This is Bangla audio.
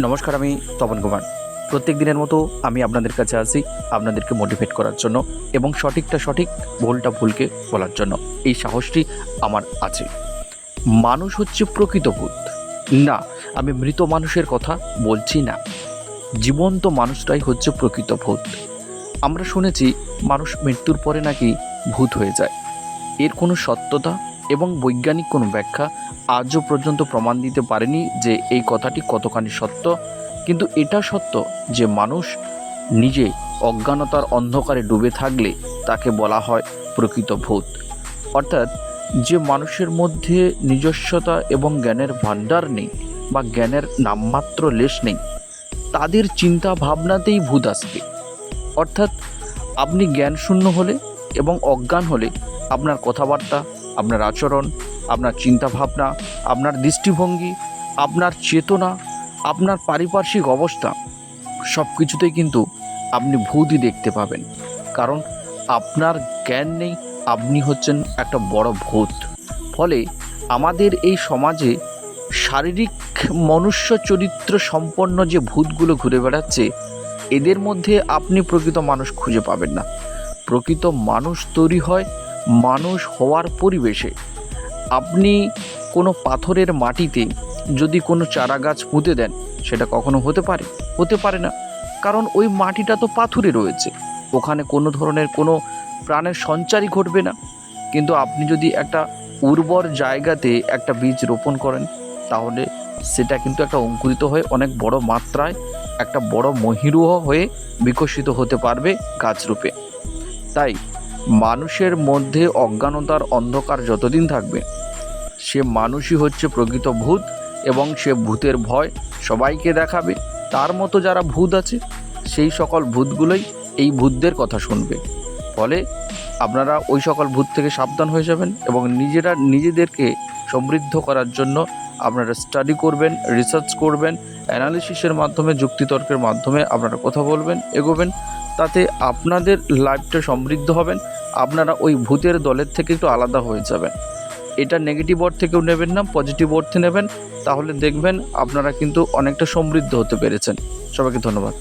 নমস্কার, আমি তপন কুমার। প্রত্যেক দিনের মতো আমি আপনাদের কাছে আসি আপনাদেরকে মোটিভেট করার জন্য এবং সঠিকটা সঠিক, ভুলটা ভুলকে বলার জন্য। এই সাহসটি আমার আছে। মানুষ হচ্ছে প্রকৃত ভূত। না, আমি মৃত মানুষের কথা বলছি না। জীবন্ত মানুষটাই হচ্ছে প্রকৃত ভূত। আমরা শুনেছি, মানুষ মৃত্যুর পরে নাকি ভূত হয়ে যায়। এর কোনো সত্যতা এবং বৈজ্ঞানিক কোনো ব্যাখ্যা আজও পর্যন্ত প্রমাণ দিতে পারেনি যে এই কথাটি কতখানি সত্য। কিন্তু এটা সত্য যে মানুষ নিজে অজ্ঞানতার অন্ধকারে ডুবে থাকলে তাকে বলা হয় প্রকৃত ভূত। অর্থাৎ যে মানুষের মধ্যে নিজস্বতা এবং জ্ঞানের ভাণ্ডার নেই বা জ্ঞানের নামমাত্র লেশ নেই, তাদের চিন্তা ভাবনাতেই ভূত আসবে অর্থাৎ আপনি জ্ঞান শূন্য হলে এবং অজ্ঞান হলে আপনার কথাবার্তা আপনার আচরণ, আপনার চিন্তাভাবনা, আপনার দৃষ্টিভঙ্গি, আপনার চেতনা, আপনার পারিপার্শ্বিক অবস্থা সব কিছুতেই কিন্তু আপনি ভূতই দেখতে পাবেন। কারণ আপনার জ্ঞান নেই, আপনি হচ্ছেন একটা বড় ভূত। ফলে আমাদের এই সমাজে শারীরিক মনুষ্য চরিত্র সম্পন্ন যে ভূতগুলো ঘুরে বেড়াচ্ছে, এদের মধ্যে আপনি প্রকৃত মানুষ খুঁজে পাবেন না। প্রকৃত মানুষ তৈরি হয় মানুষ হওয়ার পরিবেশে আপনি কোনো পাথরের মাটিতে যদি কোনো চারা গাছ পুঁতে দেন, সেটা কখনো হতে পারে? হতে পারে না। কারণ ওই মাটিটা তো পাথরে রয়েছে। ওখানে কোনো ধরনের কোনো প্রাণের সঞ্চারই ঘটবে না। কিন্তু আপনি যদি একটা উর্বর জায়গাতে একটা বীজ রোপণ করেন, তাহলে সেটা কিন্তু একটা অঙ্কুরিত হয়ে অনেক বড় মাত্রায় একটা বড় মহিরুহ হয়ে বিকশিত হতে পারবে গাছরূপে তাই মানুষের মধ্যে অজ্ঞানতার অন্ধকার যতদিন থাকবে, সে মানুষই হচ্ছে প্রকৃত ভূত এবং সে ভূতের ভয় সবাইকে দেখাবে। তার মতো যারা ভূত আছে, সেই সকল ভূতগুলোই এই ভূতদের কথা শুনবে। ফলে আপনারা ওই সকল ভূত থেকে সাবধান হয়ে যাবেন এবং নিজেরা নিজেদেরকে সমৃদ্ধ করার জন্য আপনারা স্টাডি করবেন রিসার্চ করবেন অ্যানালিসিসের মাধ্যমে, যুক্তিতর্কের মাধ্যমে আপনারা কথা বলবেন, এগোবেন। তাতে আপনাদের লাইফটা সমৃদ্ধ হবেন। আপনারা ওই ভূতের দলের থেকে একটু আলাদা হয়ে যাবেন। এটা নেগেটিভ অর্থ থেকেও নেবেন না পজিটিভ অর্থে নেবেন। তাহলে দেখবেন আপনারা কিন্তু অনেকটা সমৃদ্ধ হতে পেরেছেন। সবাইকে ধন্যবাদ।